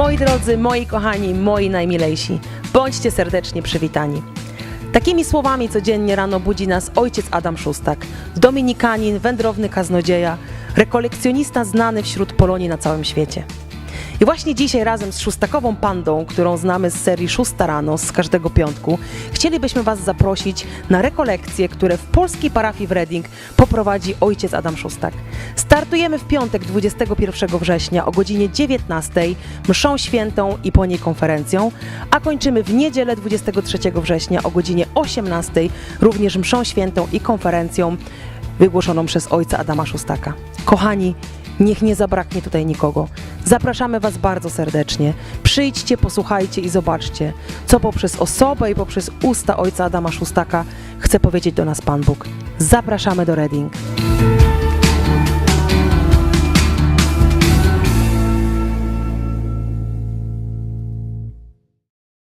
Moi drodzy, moi kochani, moi najmilejsi, bądźcie serdecznie przywitani. Takimi słowami codziennie rano budzi nas ojciec Adam Szustak, dominikanin, wędrowny kaznodzieja, rekolekcjonista znany wśród Polonii na całym świecie. I właśnie dzisiaj razem z szóstakową pandą, którą znamy z serii Szósta Rano z każdego piątku, chcielibyśmy Was zaprosić na rekolekcje, które w polskiej parafii w Reading poprowadzi ojciec Adam Szustak. Startujemy w piątek 21 września o godzinie 19 mszą świętą i po niej konferencją, a kończymy w niedzielę 23 września o godzinie 18 również mszą świętą i konferencją wygłoszoną przez ojca Adama Szustaka. Kochani, niech nie zabraknie tutaj nikogo. Zapraszamy Was bardzo serdecznie. Przyjdźcie, posłuchajcie i zobaczcie, co poprzez osobę i poprzez usta ojca Adama Szustaka chce powiedzieć do nas Pan Bóg. Zapraszamy do Reading.